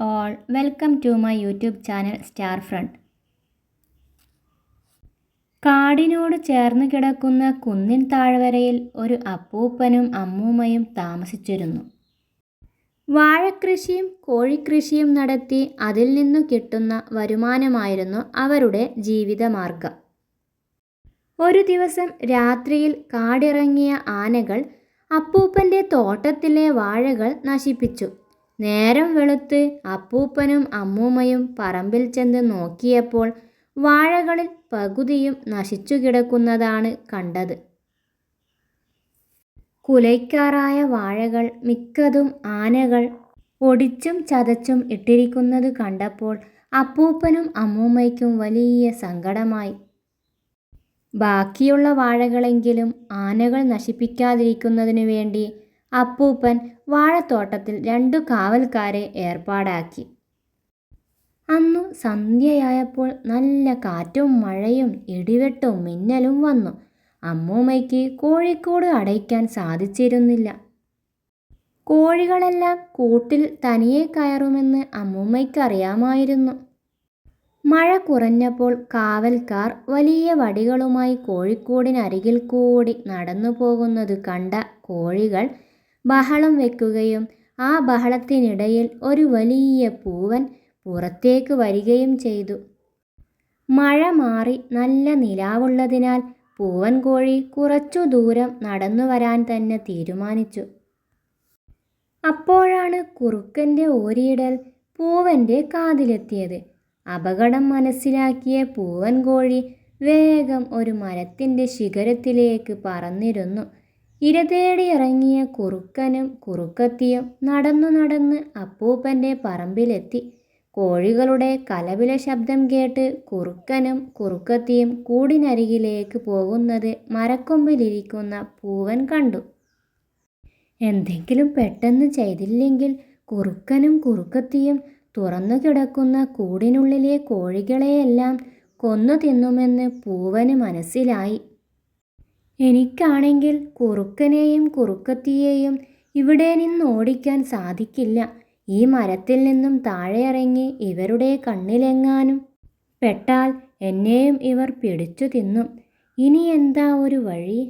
All welcome to my YouTube channel star friend കാടിനോട് ചേർന്ന് കിടക്കുന്ന കുന്നിൻ താഴ്വരയിൽ ഒരു അപ്പൂപ്പനും അമ്മൂമ്മയും താമസിച്ചിരുന്നു. വാഴക്കൃഷിയും കോഴിക്കൃഷിയും നടത്തി അതിൽ നിന്നു കിട്ടുന്ന വരുമാനമായിരുന്നു അവരുടെ ജീവിതമാർഗം. ഒരു ദിവസം രാത്രിയിൽ കാടിറങ്ങിയ ആനകൾ അപ്പൂപ്പന്റെ തോട്ടത്തിലെ വാഴകൾ നശിപ്പിച്ചു. നേരം വെളുത്ത് അപ്പൂപ്പനും അമ്മൂമ്മയും പറമ്പിൽ ചെന്ന് നോക്കിയപ്പോൾ വാഴകളിൽ പകുതിയും നശിച്ചു കിടക്കുന്നതാണ് കണ്ടത്. കുലയ്ക്കാറായ വാഴകൾ മിക്കതും ആനകൾ ഒടിച്ചും ചതച്ചും ഇട്ടിരിക്കുന്നത് കണ്ടപ്പോൾ അപ്പൂപ്പനും അമ്മൂമ്മയ്ക്കും വലിയ സങ്കടമായി. ബാക്കിയുള്ള വാഴകളെങ്കിലും ആനകൾ നശിപ്പിക്കാതിരിക്കുന്നതിനു വേണ്ടി അപ്പൂപ്പൻ വാഴത്തോട്ടത്തിൽ രണ്ടു കാവൽക്കാരെ ഏർപ്പാടാക്കി. അന്നു സന്ധ്യയായപ്പോൾ നല്ല കാറ്റും മഴയും ഇടിവെട്ടും മിന്നലും വന്നു. അമ്മൂമ്മയ്ക്ക് കോഴിക്കോട് അടയ്ക്കാൻ സാധിച്ചിരുന്നില്ല. കോഴികളെല്ലാം കൂട്ടിൽ തനിയെ കയറുമെന്ന് അമ്മൂമ്മയ്ക്കറിയാമായിരുന്നു. മഴ കുറഞ്ഞപ്പോൾ കാവൽക്കാർ വലിയ വടികളുമായി കോഴിക്കോടിനരികിൽ കൂടി നടന്നു പോകുന്നത് കണ്ട കോഴികൾ ബഹളം വെക്കുകയും ആ ബഹളത്തിനിടയിൽ ഒരു വലിയ പൂവൻ പുറത്തേക്ക് വരികയും ചെയ്തു. മഴ മാറി നല്ല നിലാവുള്ളതിനാൽ പൂവൻ കോഴി കുറച്ചു ദൂരം നടന്നു വരാൻ തന്നെ തീരുമാനിച്ചു. അപ്പോഴാണ് കുറുക്കന്റെ ഓരിയിടൽ പൂവന്റെ കാതിലെത്തിയത്. അപകടം മനസ്സിലാക്കിയ പൂവൻ കോഴി വേഗം ഒരു മരത്തിന്റെ ശിഖരത്തിലേക്ക് പറന്നിരുന്നു. ഇരതേടി ഇറങ്ങിയ കുറുക്കനും കുറുക്കത്തിയും നടന്നു നടന്ന് അപ്പൂപ്പന്റെ പറമ്പിലെത്തി. കോഴികളുടെ കലവില ശബ്ദം കേട്ട് കുറുക്കനും കുറുക്കത്തിയും കൂടിനരികിലേക്ക് പോകുന്നത് മരക്കൊമ്പിലിരിക്കുന്ന പൂവൻ കണ്ടു. എന്തെങ്കിലും പെട്ടെന്ന് ചെയ്തില്ലെങ്കിൽ കുറുക്കനും കുറുക്കത്തിയും തുറന്നു കിടക്കുന്ന കൂടിനുള്ളിലെ കോഴികളെയെല്ലാം കൊന്നു തിന്നുമെന്ന് പൂവന് മനസ്സിലായി. എനിക്കാണെങ്കിൽ കുറുക്കനെയും കുറുക്കത്തിയെയും ഇവിടെ നിന്ന് ഓടിക്കാൻ സാധിക്കില്ല. ഈ മരത്തിൽ നിന്നും താഴെയിറങ്ങി ഇവരുടെ കണ്ണിലെങ്ങാനും പെട്ടാൽ എന്നെയും ഇവർ പിടിച്ചു തിന്നും ഇനി എന്താ ഒരു വഴി?